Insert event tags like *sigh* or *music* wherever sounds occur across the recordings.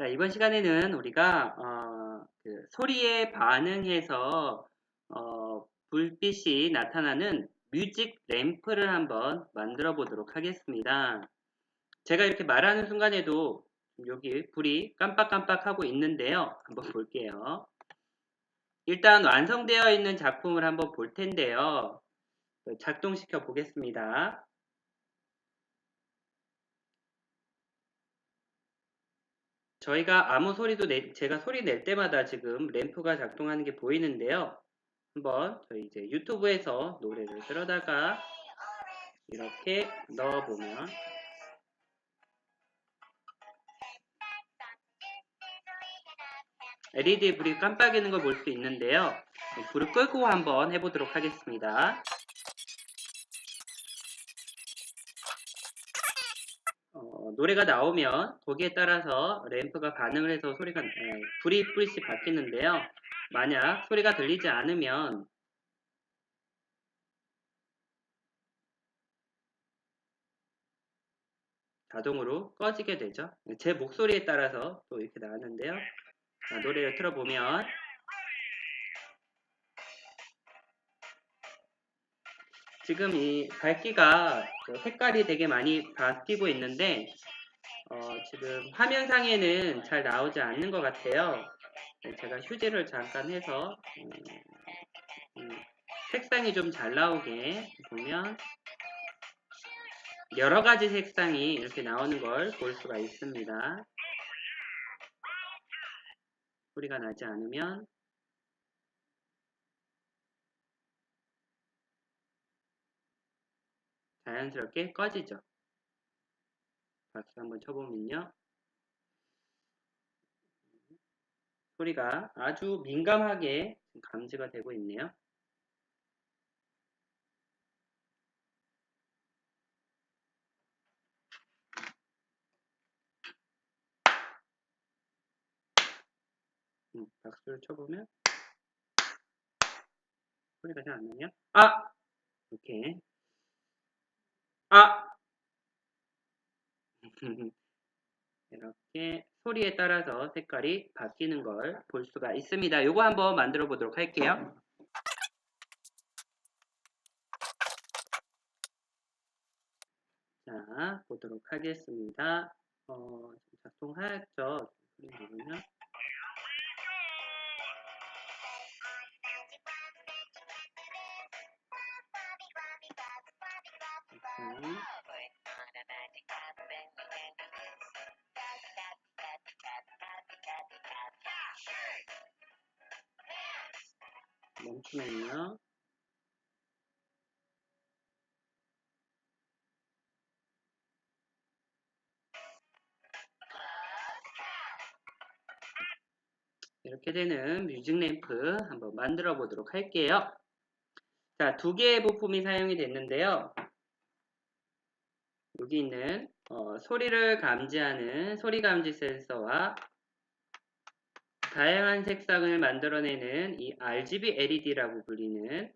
자, 이번 시간에는 우리가 어, 그 소리에 반응해서 어, 불빛이 나타나는 뮤직 램프를 한번 만들어 보도록 하겠습니다. 제가 이렇게 말하는 순간에도 여기 불이 깜빡깜빡 하고 있는데요. 한번 볼게요. 일단 완성되어 있는 작품을 한번 볼 텐데요. 작동시켜 보겠습니다. 저희가 아무 소리도 내, 제가 소리 낼 때마다 지금 램프가 작동하는 게 보이는데요. 한번 저희 이제 유튜브에서 노래를 들어다가 이렇게 넣어보면 LED 불이 깜빡이는 걸 볼 수 있는데요. 불을 끄고 한번 해보도록 하겠습니다. 어, 노래가 나오면 거기에 따라서 램프가 반응을 해서 소리가 에, 불이 불이 바뀌는데요. 만약 소리가 들리지 않으면 자동으로 꺼지게 되죠. 제 목소리에 따라서 또 이렇게 나왔는데요. 자, 노래를 틀어보면 지금 이 밝기가 색깔이 되게 많이 바뀌고 있는데 어, 지금 화면상에는 잘 나오지 않는 것 같아요. 네, 제가 휴지를 잠깐 해서 음, 음, 색상이 좀 잘 나오게 보면 여러 가지 색상이 이렇게 나오는 걸 볼 수가 있습니다. 소리가 나지 않으면 자연스럽게 꺼지죠. 박수 한번 쳐보면요. 소리가 아주 민감하게 감지가 되고 있네요. 음, 박수를 쳐보면 소리가 잘 안 나네요. 아! 이렇게 아! *laughs* 이렇게 소리에 따라서 색깔이 바뀌는 걸 볼 수가 있습니다. 요거 한번 만들어 보도록 할게요. 자, 보도록 하겠습니다. 어, 작동하였죠? 누르면 멈추면요. 이렇게 되는 뮤직 램프 한번 만들어 보도록 할게요. 자, 두 개의 부품이 사용이 됐는데요. 여기 있는 어, 소리를 감지하는 소리 감지 센서와 다양한 색상을 만들어내는 이 RGB LED라고 불리는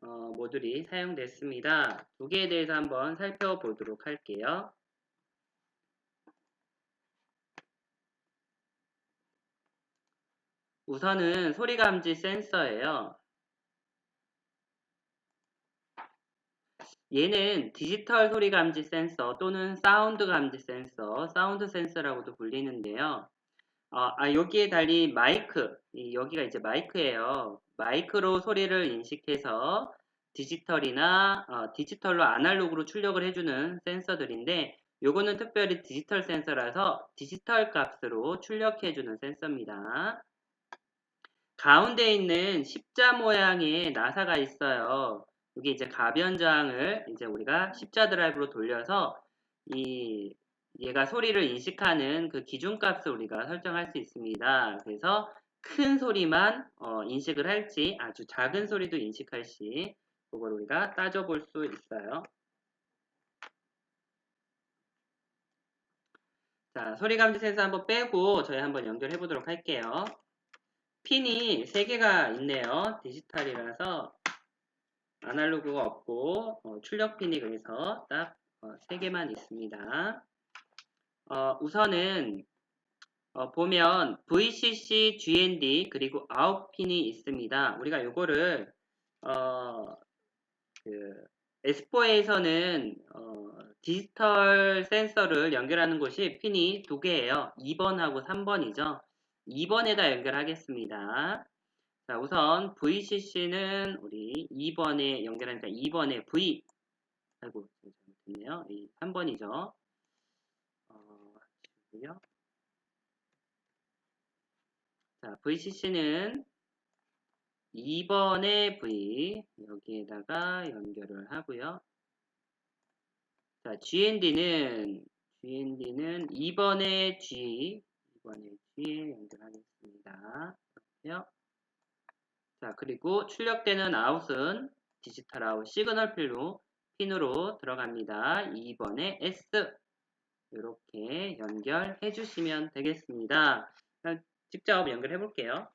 어, 모듈이 사용됐습니다. 두 개에 대해서 한번 살펴보도록 할게요. 우선은 소리 감지 센서예요. 얘는 디지털 소리 감지 센서 또는 사운드 감지 센서, 사운드 센서라고도 불리는데요. 어, 아, 여기에 달린 마이크, 여기가 이제 마이크예요. 마이크로 소리를 인식해서 디지털이나 어, 디지털로 아날로그로 출력을 해주는 센서들인데 요거는 특별히 디지털 센서라서 디지털 값으로 출력해주는 센서입니다. 가운데 있는 십자 모양의 나사가 있어요. 여기 이제 가변 저항을 이제 우리가 십자 드라이브로 돌려서 이 얘가 소리를 인식하는 그 기준값을 우리가 설정할 수 있습니다. 그래서 큰 소리만 어, 인식을 할지 아주 작은 소리도 인식할지 그걸 우리가 따져볼 수 있어요. 자, 소리 감지 센서 한번 빼고 저희 한번 연결해 보도록 할게요. 핀이 3개가 있네요. 디지털이라서 아날로그가 없고 어, 출력 핀이 그래서 딱 어, 3개만 있습니다. 어, 우선은 어, 보면 VCC, GND 그리고 아웃핀이 있습니다. 우리가 요거를 어, 그 S4에서는 어, 디지털 센서를 연결하는 곳이 핀이 두 개예요. 2번하고 3번이죠. 2번에다 연결하겠습니다. 자, 우선 VCC는 우리 2번에 연결하니까 2번에 V 아이고 잘못했네요. 이 3번이죠. 어, 요 자, VCC는 2번의 V 여기에다가 연결을 하고요. 자, GND는 GND는 2번의 G 2번의 G에 연결하겠습니다. 이렇게요. 자, 그리고 출력되는 아웃은 디지털 아웃 시그널 필로 핀으로 들어갑니다. 2번의 S 이렇게 연결해 주시면 되겠습니다. 직접 연결해 볼게요.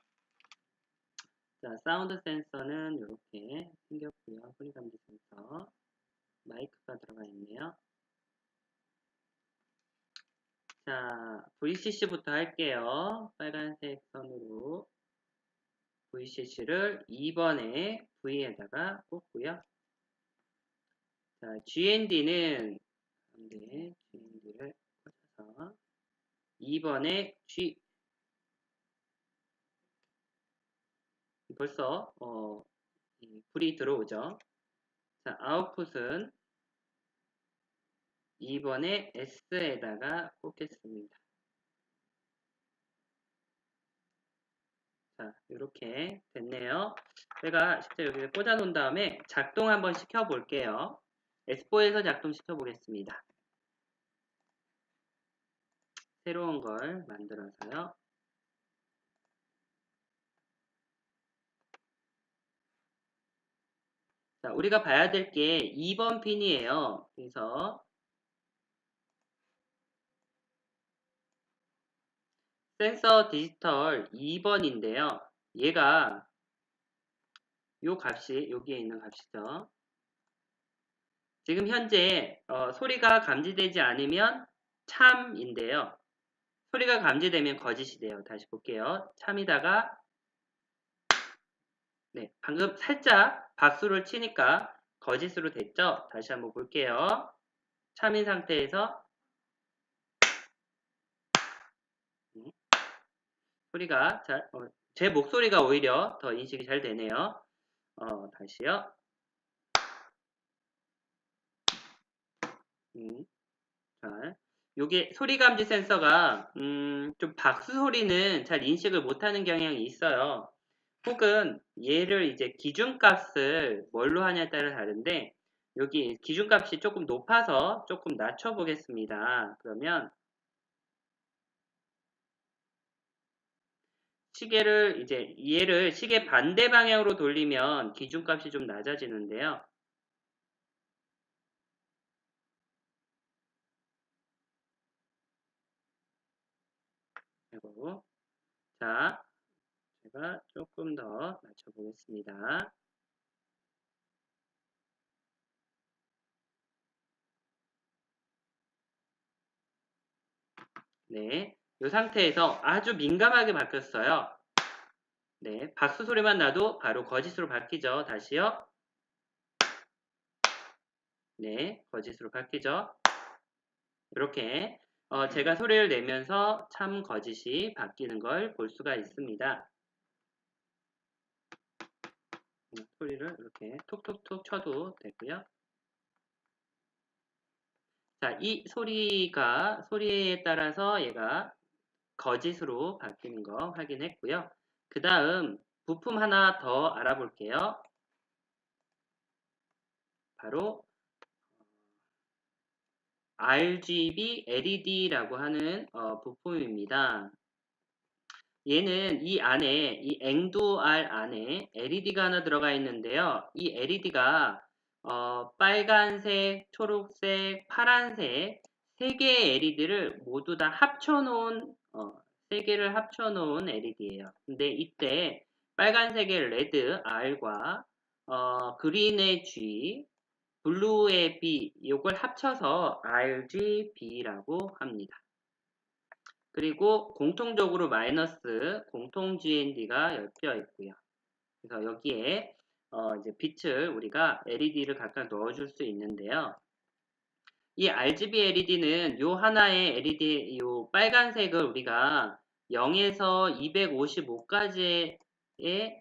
자, 사운드 센서는 이렇게 생겼고요. 소리 감지 센서. 마이크가 들어가 있네요. 자, VCC부터 할게요. 빨간색 선으로 VCC를 2번에 V에다가 꽂고요. 자, GND는 네, GND를 꽂아서 2번에 G 벌써 어, 불이 들어오죠. 자, 아웃풋은 2번에 S에다가 꽂겠습니다. 자, 이렇게 됐네요. 제가 실제 여기 꽂아 놓은 다음에 작동 한번 시켜 볼게요. S4에서 작동 시켜 보겠습니다. 새로운 걸 만들어서요. 자, 우리가 봐야 될 게 2번 핀이에요. 그래서 센서 디지털 2번인데요. 얘가 요 값이 여기에 있는 값이죠. 지금 현재 어, 소리가 감지되지 않으면 참인데요. 소리가 감지되면 거짓이 돼요. 다시 볼게요. 참이다가 네, 방금 살짝 박수를 치니까 거짓으로 됐죠? 다시 한번 볼게요. 참인 상태에서 음, 소리가 잘, 어, 제 목소리가 오히려 더 인식이 잘 되네요. 어, 다시요. 음, 잘. 요게 소리 감지 센서가 음, 좀 박수 소리는 잘 인식을 못하는 경향이 있어요. 혹은 얘를 이제 기준값을 뭘로 하냐에 따라 다른데 여기 기준값이 조금 높아서 조금 낮춰 보겠습니다. 그러면 시계를 이제 얘를 시계 반대 방향으로 돌리면 기준값이 좀 낮아지는데요. 그리고 자 제가 조금 더 낮춰보겠습니다. 네, 이 상태에서 아주 민감하게 바뀌었어요. 네, 박수 소리만 나도 바로 거짓으로 바뀌죠. 다시요. 네, 거짓으로 바뀌죠. 이렇게 어, 제가 소리를 내면서 참 거짓이 바뀌는 걸 볼 수가 있습니다. 소리를 이렇게 톡톡톡 쳐도 되고요. 자, 이 소리가 소리에 따라서 얘가 거짓으로 바뀌는 거 확인했고요. 그 다음 부품 하나 더 알아볼게요. 바로 RGB LED라고 하는 어, 부품입니다. 얘는 이 안에 이 앵두알 안에 LED가 하나 들어가 있는데요. 이 LED가 어, 빨간색, 초록색, 파란색 세 개의 LED를 모두 다 합쳐놓은 어, 세 개를 합쳐놓은 LED예요. 근데 이때 빨간색의 레드 R과 어, 그린의 G, 블루의 B 이걸 합쳐서 RGB라고 합니다. 그리고 공통적으로 마이너스 공통 GND가 엮여 있고요. 그래서 여기에 어 이제 빛을 우리가 LED를 각각 넣어줄 수 있는데요. 이 RGB LED는 요 하나의 LED, 요 빨간색을 우리가 0에서 255까지의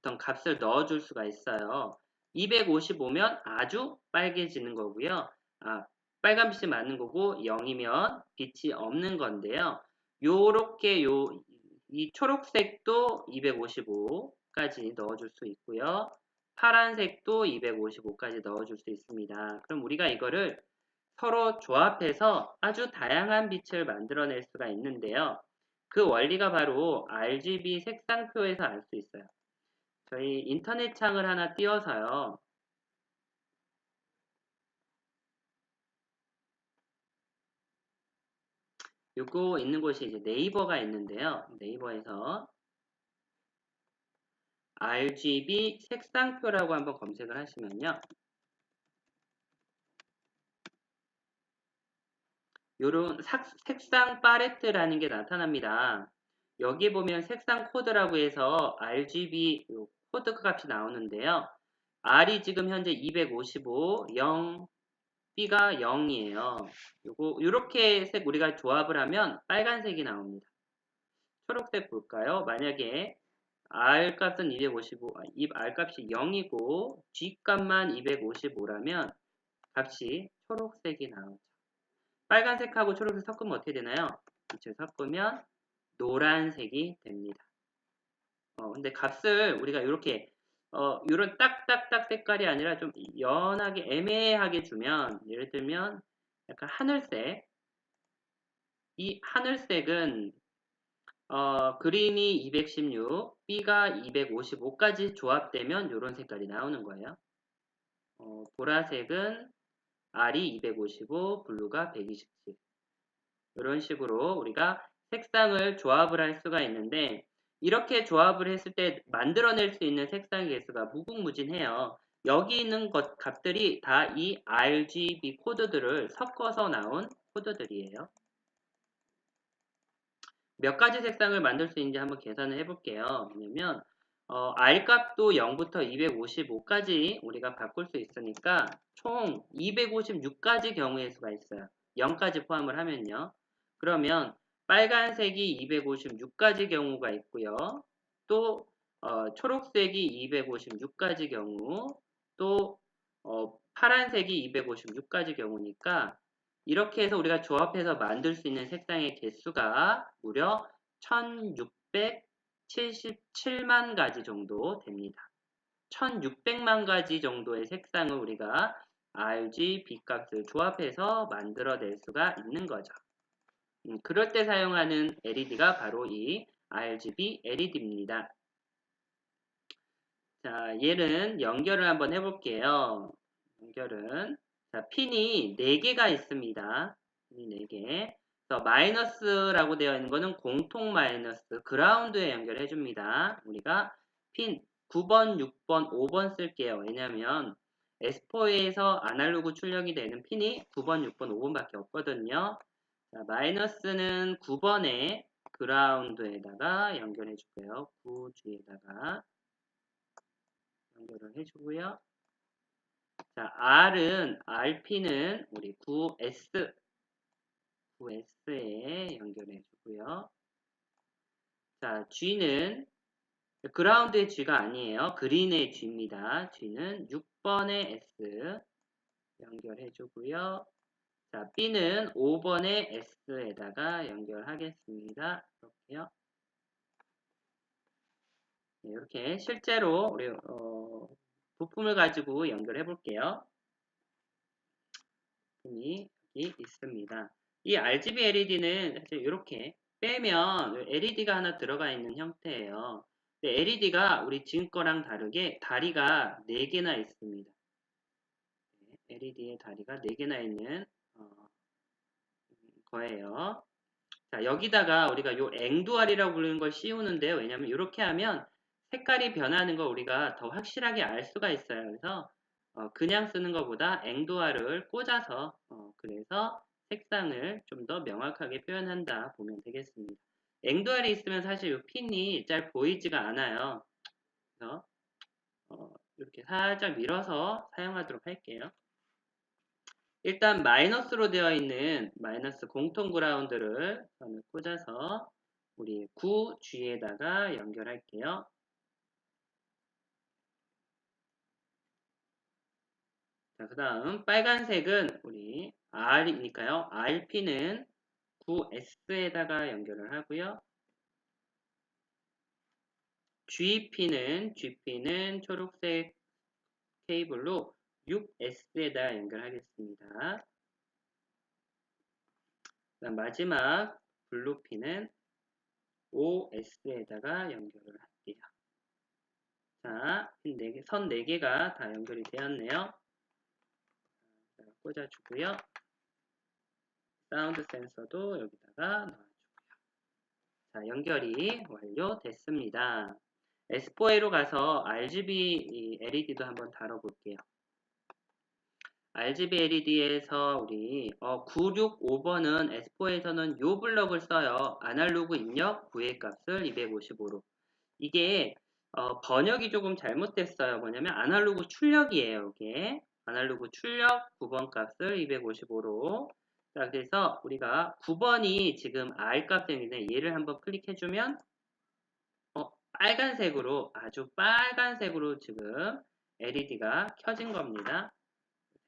어떤 값을 넣어줄 수가 있어요. 255면 아주 빨개지는 거고요. 아, 빨간빛이 맞는 거고 0이면 빛이 없는 건데요. 요렇게 요 이 초록색도 255까지 넣어줄 수 있고요. 파란색도 255까지 넣어줄 수 있습니다. 그럼 우리가 이거를 서로 조합해서 아주 다양한 빛을 만들어낼 수가 있는데요. 그 원리가 바로 RGB 색상표에서 알 수 있어요. 저희 인터넷 창을 하나 띄워서요. 요거 있는 곳이 이제 네이버가 있는데요. 네이버에서 RGB 색상표라고 한번 검색을 하시면요. 요런 색상 팔레트라는 게 나타납니다. 여기 보면 색상 코드라고 해서 RGB 코드 값이 나오는데요. R이 지금 현재 255, 0, B가 0이에요. 요거 요렇게 색 우리가 조합을 하면 빨간색이 나옵니다. 초록색 볼까요? 만약에 R 값은 255, 이 R 값이 0이고 G 값만 255라면 값이 초록색이 나오죠. 빨간색하고 초록색 섞으면 어떻게 되나요? 빛을 섞으면 노란색이 됩니다. 어, 근데 값을 우리가 이렇게 어, 이런 딱딱딱 색깔이 아니라 좀 연하게 애매하게 주면 예를 들면 약간 하늘색 이 하늘색은 어, 그린이 216, B가 255까지 조합되면 이런 색깔이 나오는 거예요. 어, 보라색은 R이 255, 블루가 127. 이런 식으로 우리가 색상을 조합을 할 수가 있는데 이렇게 조합을 했을 때 만들어낼 수 있는 색상 개수가 무궁무진해요. 여기 있는 것 값들이 다 이 RGB 코드들을 섞어서 나온 코드들이에요. 몇 가지 색상을 만들 수 있는지 한번 계산을 해볼게요. 왜냐면 어, R 값도 0부터 255까지 우리가 바꿀 수 있으니까 총 256가지 경우의 수가 있어요. 0까지 포함을 하면요. 그러면 빨간색이 256가지 경우가 있고요. 또 어, 초록색이 256가지 경우, 또 어, 파란색이 256가지 경우니까 이렇게 해서 우리가 조합해서 만들 수 있는 색상의 개수가 무려 1677만 가지 정도 됩니다. 1600만 가지 정도의 색상을 우리가 RGB 값을 조합해서 만들어낼 수가 있는 거죠. 음, 그럴 때 사용하는 LED가 바로 이 RGB LED입니다. 자, 얘는 연결을 한번 해볼게요. 연결은 자, 핀이 4개가 있습니다. 핀이 4개. 그래서 마이너스라고 되어 있는 거는 공통 마이너스 그라운드에 연결해 줍니다. 우리가 핀 9번, 6번, 5번 쓸게요. 왜냐하면 S4에서 아날로그 출력이 되는 핀이 9번, 6번, 5번밖에 없거든요. 자, 마이너스는 9번에 그라운드에다가 연결해 주고요. 9G에다가 연결을 해주고요. 자, R은, RP는 우리 9S, 9S에 연결해 주고요. 자, G는 그라운드의 G가 아니에요. 그린의 G입니다. G는 6번의 S 연결해 주고요. 자, B는 5번의 S에다가 연결하겠습니다. 이렇게요. 네, 이렇게 실제로 우리 어, 부품을 가지고 연결해 볼게요. 부품이 여기 있습니다. 이 RGB LED는 사실 이렇게 빼면 LED가 하나 들어가 있는 형태예요. LED가 우리 지금 거랑 다르게 다리가 4개나 있습니다. LED의 다리가 4개나 있는 거예요. 자, 여기다가 우리가 요 앵두알이라고 부르는 걸 씌우는데요. 왜냐면 이렇게 하면 색깔이 변하는 걸 우리가 더 확실하게 알 수가 있어요. 그래서 어, 그냥 쓰는 것보다 앵두알을 꽂아서 어, 그래서 색상을 좀 더 명확하게 표현한다 보면 되겠습니다. 앵두알이 있으면 사실 이 핀이 잘 보이지가 않아요. 그래서 어, 이렇게 살짝 밀어서 사용하도록 할게요. 일단 마이너스로 되어 있는 마이너스 공통 그라운드를 선을 꽂아서 우리 9G에다가 연결할게요. 자, 그 다음 빨간색은 우리 R이니까요. RP는 9S에다가 연결을 하고요. GP는 GP는 초록색 케이블로 6S에다 연결하겠습니다. 마지막 블루핀은 5S에다가 연결을 할게요. 자, 선 4개가 다 연결이 되었네요. 자, 꽂아주고요. 사운드 센서도 여기다가 넣어주고요. 자, 연결이 완료됐습니다. S4A로 가서 RGB LED도 한번 다뤄볼게요. RGB LED에서 우리 어, 965번은 S4에서는 요 블럭을 써요. 아날로그 입력 구의 값을 255로. 이게 어, 번역이 조금 잘못됐어요. 뭐냐면 아날로그 출력이에요. 이게 아날로그 출력 9번 값을 255로. 자, 그래서 우리가 9번이 지금 R 값인데 얘를 한번 클릭해주면 어, 빨간색으로 아주 빨간색으로 지금 LED가 켜진 겁니다.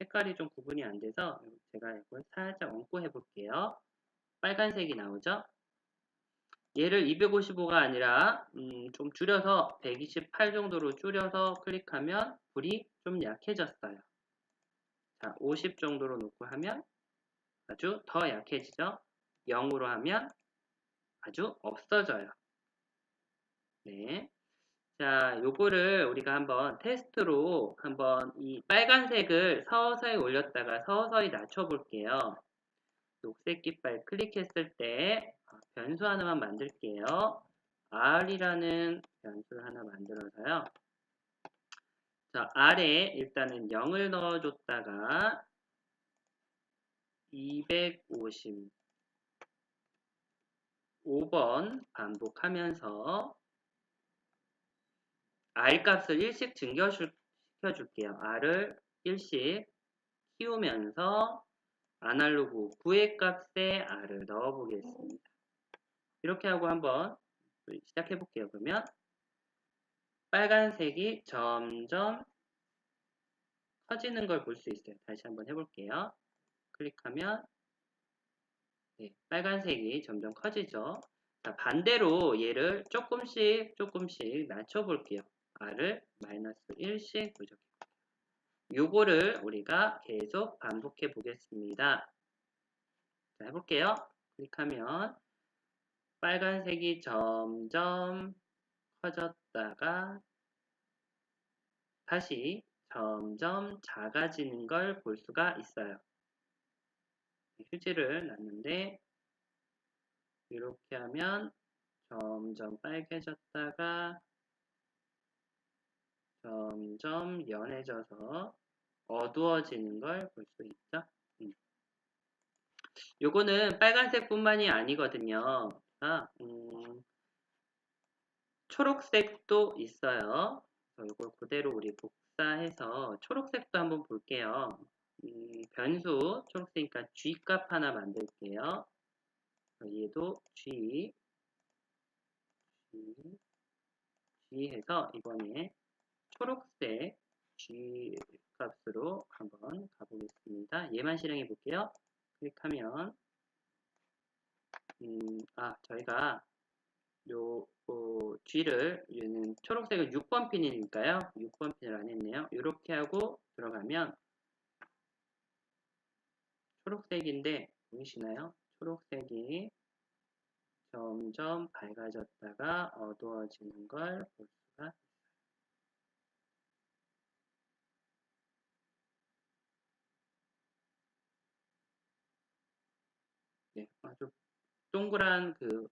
색깔이 좀 구분이 안 돼서 제가 이걸 살짝 얹고 해볼게요. 빨간색이 나오죠? 얘를 255가 아니라 음, 좀 줄여서 128 정도로 줄여서 클릭하면 불이 좀 약해졌어요. 자, 50 정도로 놓고 하면 아주 더 약해지죠? 0으로 하면 아주 없어져요. 네. 자, 요거를 우리가 한번 테스트로 한번 이 빨간색을 서서히 올렸다가 서서히 낮춰 볼게요. 녹색 깃발 클릭했을 때 어, 변수 하나만 만들게요. R이라는 변수를 하나 만들어서요. 자, R에 일단은 0을 넣어줬다가 255번 반복하면서 R 값을 1씩 증가시켜줄게요. R을 1씩 키우면서 아날로그 9의 값에 R을 넣어보겠습니다. 이렇게 하고 한번 시작해 볼게요. 그러면 빨간색이 점점 커지는 걸 볼 수 있어요. 다시 한번 해볼게요. 클릭하면 네, 빨간색이 점점 커지죠. 자, 반대로 얘를 조금씩 조금씩 낮춰 볼게요. R을 마이너스 1씩 부족해 요거를 우리가 계속 반복해 보겠습니다. 자, 해볼게요. 클릭하면 빨간색이 점점 커졌 다가 다시 점점 작아지는 걸 볼 수가 있어요. 휴지를 놨는데 이렇게 하면 점점 빨개졌다가 점점 연해져서 어두워지는 걸 볼 수 있죠. 음. 요거는 빨간색 뿐만이 아니거든요. 아, 음, 초록색도 있어요. 이걸 그대로 우리 복사해서 초록색도 한번 볼게요. 음, 변수 초록색이니까 G 값 하나 만들게요. 얘도 G, G, G 해서 이번에 초록색 G 값으로 한번 가보겠습니다. 얘만 실행해 볼게요. 클릭하면 음, 아 저희가 요 어, G를 얘는 초록색은 6번 핀이니까요. 6번 핀을 안 했네요. 이렇게 하고 들어가면 초록색인데 보이시나요? 초록색이 점점 밝아졌다가 어두워지는 걸 볼 수가 있습니다. 네, 아주 동그란 그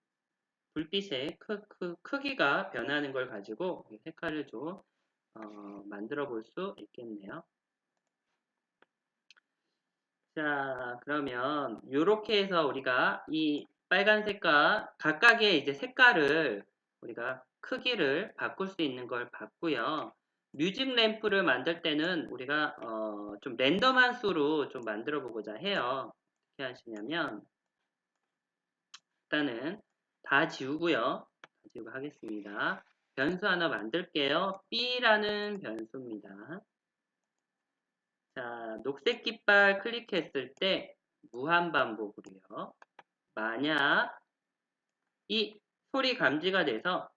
불빛의 크, 크, 크기가 변하는 걸 가지고 색깔을 좀 어, 만들어 볼 수 있겠네요. 자, 그러면 이렇게 해서 우리가 이 빨간색과 각각의 이제 색깔을 우리가 크기를 바꿀 수 있는 걸 봤고요. 뮤직 램프를 만들 때는 우리가 어, 좀 랜덤한 수로 좀 만들어 보고자 해요. 어떻게 하시냐면 일단은 다 지우고요. 다 지우고 하겠습니다. 변수 하나 만들게요. B라는 변수입니다. 자, 녹색 깃발 클릭했을 때 무한 반복으로요. 만약 이 소리 감지가 돼서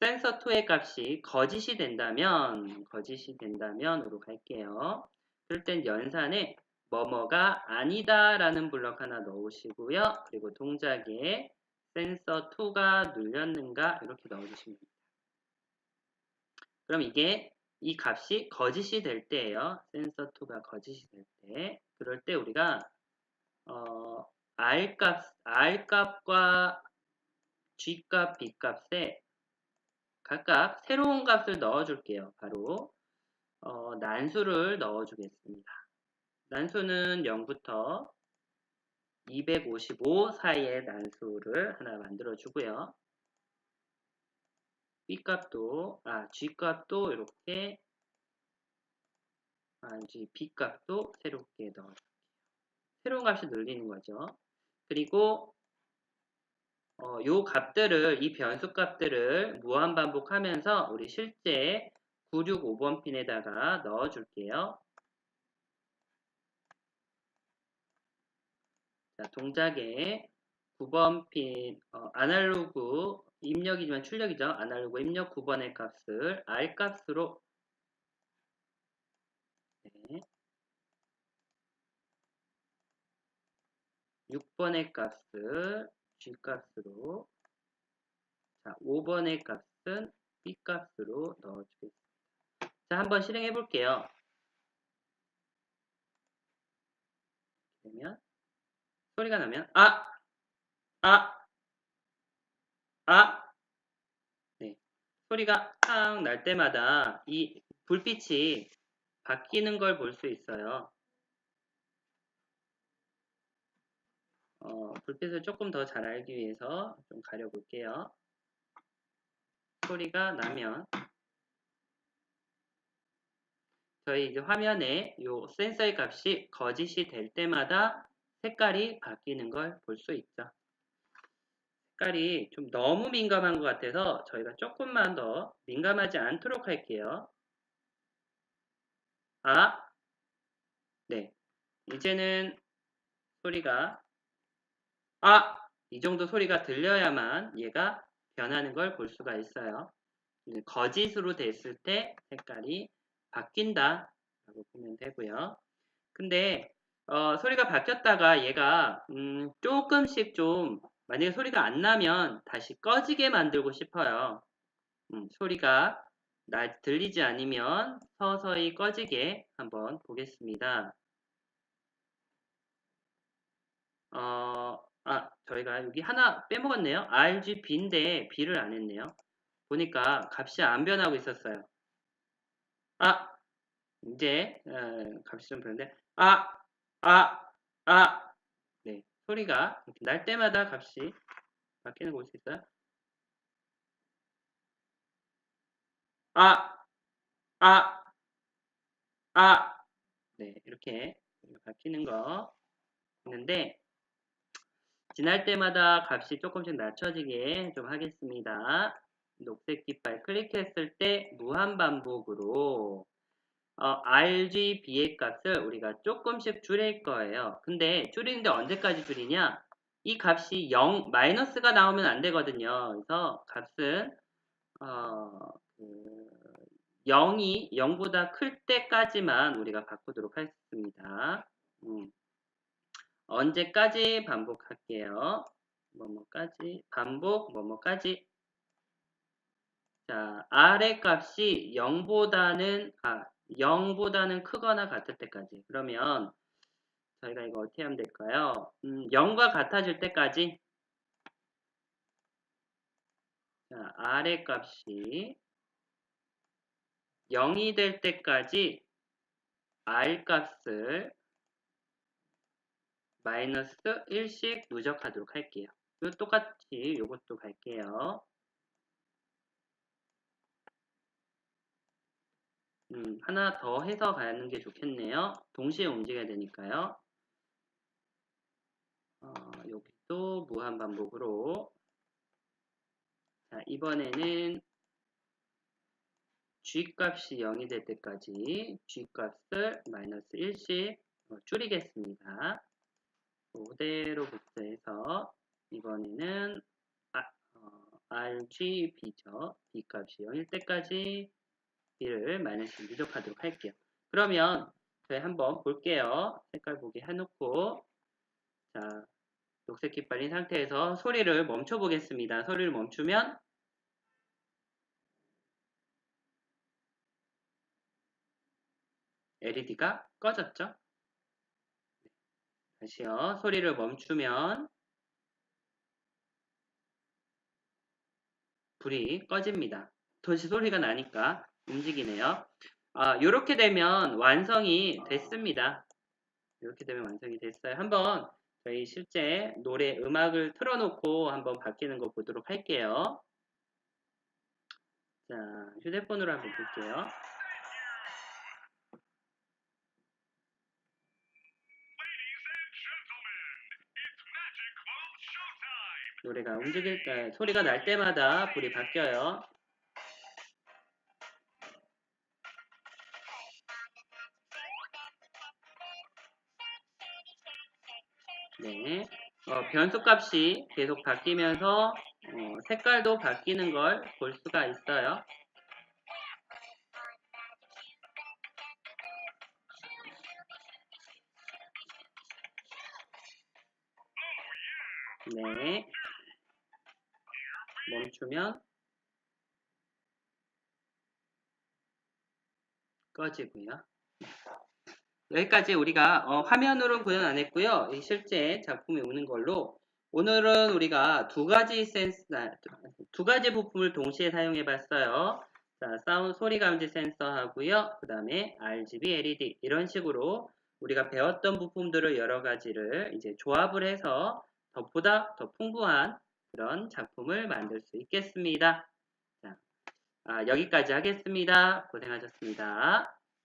센서 2의 값이 거짓이 된다면 거짓이 된다면으로 갈게요. 그럴 땐 연산에 뭐뭐가 아니다 라는 블럭 하나 넣으시고요. 그리고 동작에 센서 2가 눌렸는가 이렇게 넣어주시면 됩니다. 그럼 이게 이 값이 거짓이 될 때예요. 센서 2가 거짓이 될 때. 그럴 때 우리가 어, R값, R값과 G값, B값에 각각 새로운 값을 넣어줄게요. 바로 어, 난수를 넣어주겠습니다. 난수는 0부터 255 사이의 난수를 하나 만들어 주고요. B값도, 아, G값도 이렇게, 아, G, B값도 새롭게 넣어줄게요. 새로운 값이 늘리는 거죠. 그리고 어, 요 값들을 이 변수 값들을 무한 반복하면서 우리 실제 965번 핀에다가 넣어 줄게요. 자, 동작에 9번 핀 어, 아날로그 입력이지만 출력이죠. 아날로그 입력 9번의 값을 R 값으로 네. 6번의 값을 G값으로 자 5번의 값은 B값으로 넣어주겠습니다. 자 한번 실행해 볼게요. 그러면 소리가 나면 아! 아! 아! 네. 소리가 탕 날 때마다 이 불빛이 바뀌는 걸 볼 수 있어요. 어, 불빛을 조금 더 잘 알기 위해서 좀 가려볼게요. 소리가 나면 저희 이제 화면에 이 센서의 값이 거짓이 될 때마다 색깔이 바뀌는 걸 볼 수 있죠. 색깔이 좀 너무 민감한 것 같아서 저희가 조금만 더 민감하지 않도록 할게요. 아, 네. 이제는 소리가 아! 이 정도 소리가 들려야만 얘가 변하는 걸 볼 수가 있어요. 거짓으로 됐을 때 색깔이 바뀐다 라고 보면 되고요. 근데 어, 소리가 바뀌었다가 얘가 음, 조금씩 좀 만약에 소리가 안 나면 다시 꺼지게 만들고 싶어요. 음, 소리가 나, 들리지 않으면 서서히 꺼지게 한번 보겠습니다. 어, 아, 저희가 여기 하나 빼먹었네요. RGB인데 B를 안 했네요. 보니까 값이 안 변하고 있었어요. 아, 이제 어, 값이 좀 변는데 아, 아, 아, 네, 소리가 날 때마다 값이 바뀌는 거 볼 수 있어요. 아, 아, 아, 네, 이렇게 바뀌는 거 있는데 지날 때마다 값이 조금씩 낮춰지게 좀 하겠습니다. 녹색 깃발 클릭했을 때 무한 반복으로 어, RGB의 값을 우리가 조금씩 줄일 거예요. 근데 줄이는데 언제까지 줄이냐? 이 값이 0, 마이너스가 나오면 안 되거든요. 그래서 값은 어, 그 0이 0보다 클 때까지만 우리가 바꾸도록 하겠습니다. 음. 언제까지 반복할게요. 뭐뭐까지 반복 뭐뭐까지 자 아래 값이 0보다는 아 0보다는 크거나 같을 때까지 그러면 저희가 이거 어떻게 하면 될까요? 음, 0과 같아질 때까지 자, 아래 값이 0이 될 때까지 R 값을 마이너스 1씩 누적하도록 할게요. 요 똑같이 이것도 갈게요. 음, 하나 더 해서 가는 게 좋겠네요. 동시에 움직여야 되니까요. 어, 여기도 무한 반복으로. 자, 이번에는 g값이 0이 될 때까지 g값을 마이너스 1씩 어, 줄이겠습니다. 그대로부터 해서 이번에는 아, 어, RGB죠. B값이 0일 때까지 B를 마이너스 누적하도록 할게요. 그러면 저희 한번 볼게요. 색깔 보기 해놓고 자 녹색 깃발인 상태에서 소리를 멈춰 보겠습니다. 소리를 멈추면 LED가 꺼졌죠? 다시요. 소리를 멈추면 불이 꺼집니다. 다시 소리가 나니까 움직이네요. 아, 이렇게 되면 완성이 됐습니다. 이렇게 되면 완성이 됐어요. 한번 저희 실제 노래 음악을 틀어놓고 한번 바뀌는 거 보도록 할게요. 자, 휴대폰으로 한번 볼게요. 노래가 움직일 때 소리가 날 때마다 불이 바뀌어요. 네. 어, 변수 값이 계속 바뀌면서 어, 색깔도 바뀌는 걸 볼 수가 있어요. 네. 멈추면 꺼지고요. 여기까지 우리가 어, 화면으로 구현 안 했고요. 이 실제 작품이 오는 걸로 오늘은 우리가 두 가지 센스 아, 두 가지 부품을 동시에 사용해 봤어요. 자, 사운드 소리 감지 센서 하고요. 그 다음에 RGB LED 이런 식으로 우리가 배웠던 부품들을 여러 가지를 이제 조합을 해서 더 보다 더 풍부한 그런 작품을 만들 수 있겠습니다. 자, 아, 여기까지 하겠습니다. 고생하셨습니다.